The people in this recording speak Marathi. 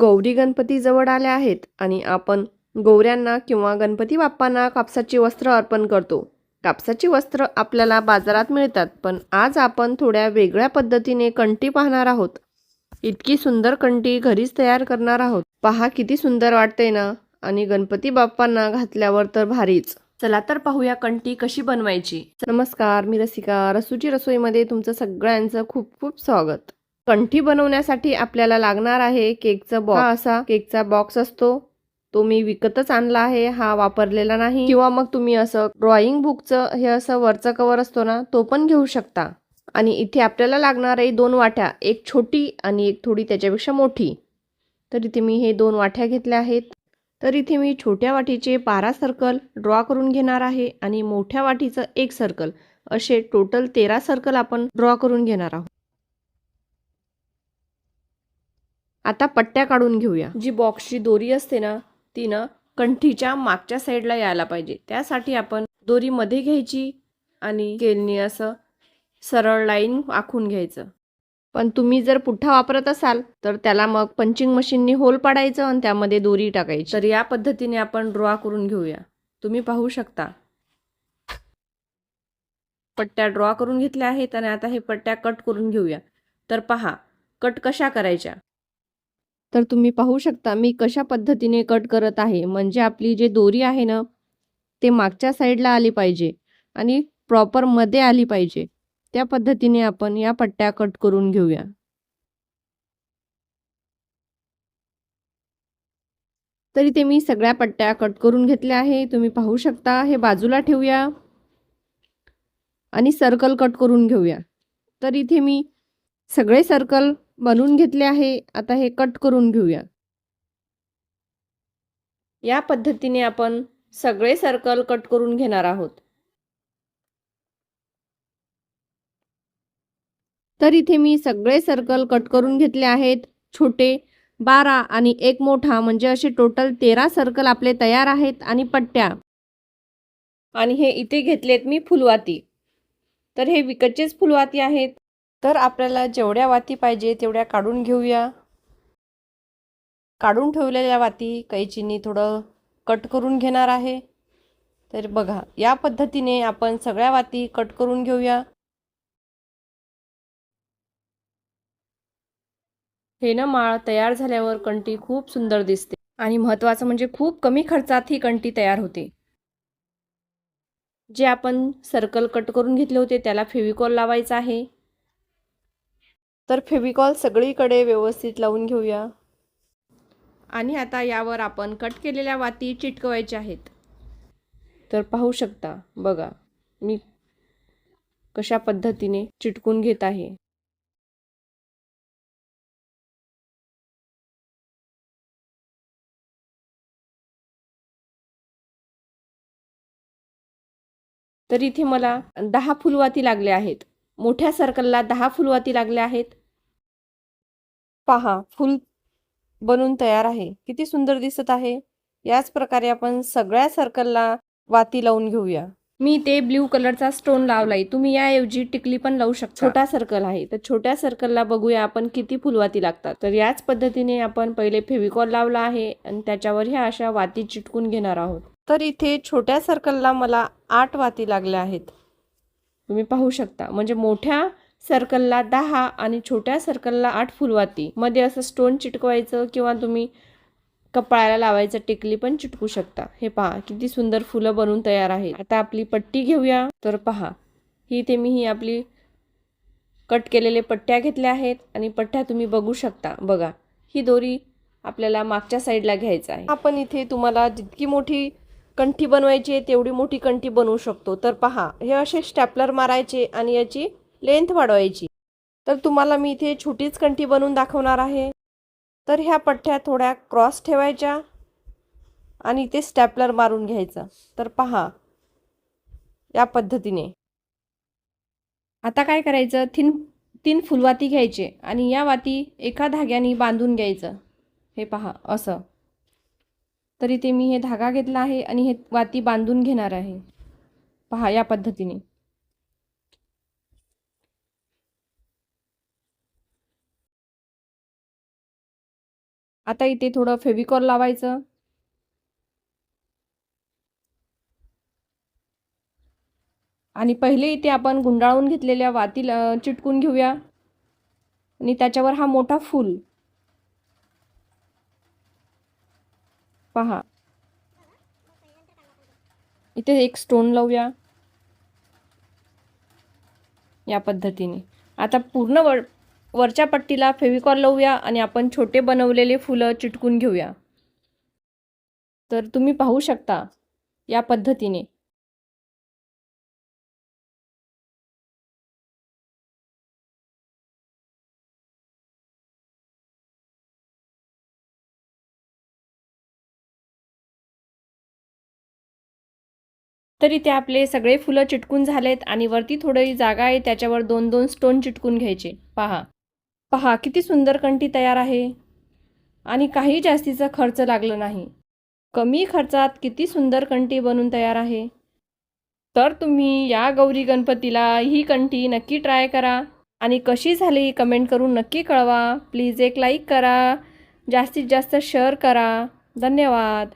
गौरी गणपती जवळ आल्या आहेत आणि आपण गौऱ्यांना किंवा गणपती बाप्पांना कापसाची वस्त्र अर्पण करतो. कापसाची वस्त्र आपल्याला बाजारात मिळतात पण आज आपण थोड्या वेगळ्या पद्धतीने कंटी पाहणार आहोत. इतकी सुंदर कंटी घरीच तयार करणार आहोत. पहा किती सुंदर वाटते ना? आणि गणपती बाप्पांना घातल्यावर तर भारीच. चला तर पाहूया कंटी कशी बनवायची. नमस्कार मी रसिका. रसूची रसोईमध्ये तुमचं सगळ्यांचं खूप खूप स्वागत. कंठी बनवण्यासाठी आपल्याला लागणार आहे केकचा बॉक्स हा असा केकचा बॉक्स असतो. तो मी विकतच आणला आहे. हा वापरलेला नाही. किंवा मग तुम्ही असं ड्रॉइंग बुकचं हे असं वरचं कवर असतो ना तो पण घेऊ शकता. आणि इथे आपल्याला लागणार आहे दोन वाट्या. एक छोटी आणि एक थोडी त्याच्यापेक्षा मोठी. तर इथे मी हे दोन वाट्या घेतल्या आहेत. तर इथे मी छोट्या वाटीचे बारा सर्कल ड्रॉ करून घेणार आहे आणि मोठ्या वाटीचं एक सर्कल असे टोटल तेरा सर्कल आपण ड्रॉ करून घेणार आहोत. आता पट्ट्या काढून घेऊया. जी बॉक्सची दोरी असते ना ती ना कंठीच्या मागच्या साईडला यायला पाहिजे. त्यासाठी आपण दोरी मध्ये घ्यायची आणि केलनी असं सरळ लाईन आखून घ्यायचं. पण तुम्ही जर पुठ्ठा वापरत असाल तर त्याला मग पंचिंग मशीननी होल पाडायचं आणि त्यामध्ये दोरी टाकायची. तर या पद्धतीने आपण ड्रॉ करून घेऊया. तुम्ही पाहू शकता. पट्ट्या ड्रॉ करून घेतल्या आहेत आणि आता हे पट्ट्या कट करून घेऊया. तर पहा कट कशा करायच्या? तर तुम्ही पाहू शकता मी कशा पद्धतीने कट करत आहे. म्हणजे आपली जे दोरी आहे ना ते मागच्या साईडला आली पाहिजे आणि प्रॉपरमध्ये आली पाहिजे. त्या पद्धतीने आपण या पट्ट्या कट करून घेऊया. तरी ते मी सगळ्या पट्ट्या कट करून घेतल्या आहे. तुम्ही पाहू शकता हे बाजूला ठेवूया आणि सर्कल कट करून घेऊया. तर इथे मी सगळे सर्कल बनवून घेतले आहे. आता हे कट करून घेऊया. या पद्धतीने आपण सगळे सर्कल कट करून घेणार आहोत. तर इथे मी सगळे सर्कल कट करून घेतले आहेत. छोटे बारा आणि एक मोठा म्हणजे असे टोटल तेरा सर्कल आपले तयार आहेत आणि पट्ट्या. आणि हे इथे घेतलेत मी फुलवाती. तर हे विकतचेच फुलवाती आहेत. तर आपल्याला जेवढ्या वाती पाहिजे तेवढ्या काढून घेऊया. काढून ठेवलेल्या वाती कैचीनी थोडं कट करून घेणार आहे. तर बघा या पद्धतीने आपण सगळ्या वाती कट करून घेऊया. हे ना माळ तयार झाल्यावर कंटी खूप सुंदर दिसते आणि महत्त्वाचं म्हणजे खूप कमी खर्चात ही कंटी तयार होते. जे आपण सर्कल कट करून घेतले होते त्याला फेविकॉल लावायचा आहे. तर फेविकॉल सगळीकडे व्यवस्थित लावून घेऊया. आणि आता यावर आपण कट केलेल्या वाती चिटकवायच्या आहेत. तर पाहू शकता बघा मी कशा पद्धतीने चिटकून घेत आहे. तर इथे मला दहा फुलवाती लागल्या आहेत. मोठ्या सर्कलला दहा फुलवाती लागल्या आहेत. पहा फुल बनून तयार आहे. किती सुंदर दिसत आहे. याच प्रकारे आपण सगळ्या सर्कलला वाती लावून घेऊया. मी ते ब्ल्यू कलरचा स्टोन लावलाय. तुम्ही याऐवजी टिकली पण लावू शकता. छोटा सर्कल आहे. तर छोट्या सर्कलला बघूया आपण किती फुलवाती लागतात. तर याच पद्धतीने आपण पहिले फेविकॉल लावला आहे आणि त्याच्यावर ह्या अशा वाती चिटकून घेणार आहोत. तर इथे छोट्या सर्कलला मला आठ वाती लागल्या आहेत. तुम्ही पाहू शकता. म्हणजे मोठ्या सर्कलला दहा आणि छोट्या सर्कलला आठ फुलवाती मध्ये असं स्टोन चिटकवायचं किंवा तुम्ही कपाळाला लावायचं टिकली पण चिटकू शकता. हे पहा किती सुंदर फुलं बनवून तयार आहेत. आता आपली पट्टी घेऊया. तर पहा ही ते मी ही आपली कट केलेले पट्ट्या घेतल्या आहेत आणि पट्ट्या तुम्ही बघू शकता. बघा ही दोरी आपल्याला मागच्या साईडला घ्यायचं आहे. आपण इथे तुम्हाला जितकी मोठी कंठी बनवायची आहे तेवढी मोठी कंठी बनवू शकतो. तर पहा हे असे स्टॅपलर मारायचे आणि याची लेंथ वाढवायची. तर तुम्हाला मी इथे छोटीच कंठी बनवून दाखवणार आहे. तर ह्या पठ्ठ्या थोड्या क्रॉस ठेवायच्या आणि इथे स्टॅपलर मारून घ्यायचं. तर पहा या पद्धतीने. आता काय करायचं? तीन तीन फुलवाती घ्यायचे आणि या वाती एका धाग्याने बांधून घ्यायचं. हे पहा असं. तरी ते मी हे धागा घेतला आहे आणि हे वाती बांधून घेणार आहे. पहा या पद्धतीने. आता इथे थोडं फेविकॉल लावायचं. आणि पहिले इथे आपण गुंडाळून घेतलेल्या वातीला चिटकून घेऊया. आणि त्याच्यावर हा मोठा फूल. पहा. इथे एक स्टोन लावूया. या पद्धतीने. आता पूर्ण वर वरच्या पट्टीला फेविकॉल लावूया आणि आपण छोटे बनवलेले फुलं चिटकून घेऊया. तर तुम्ही पाहू शकता या पद्धतीने. तर इथे आपले सगळे फुलं चिटकून झालेत आणि वरती थोडी जागा आहे त्याच्यावर दोन दोन स्टोन चिटकून घ्यायचे. पहा. पहा किती सुंदर कंठी तयार आहे. आणि काही जास्तीचा खर्च लागला नाही. कमी खर्चात किती सुंदर कंठी बनून तयार आहे. तर तुम्ही या गौरी गणपतीला ही कंठी नक्की ट्राय करा. आणि कशी झाली कमेंट करून नक्की कळवा. प्लीज एक लाईक करा. जास्तीत जास्त शेअर करा. धन्यवाद.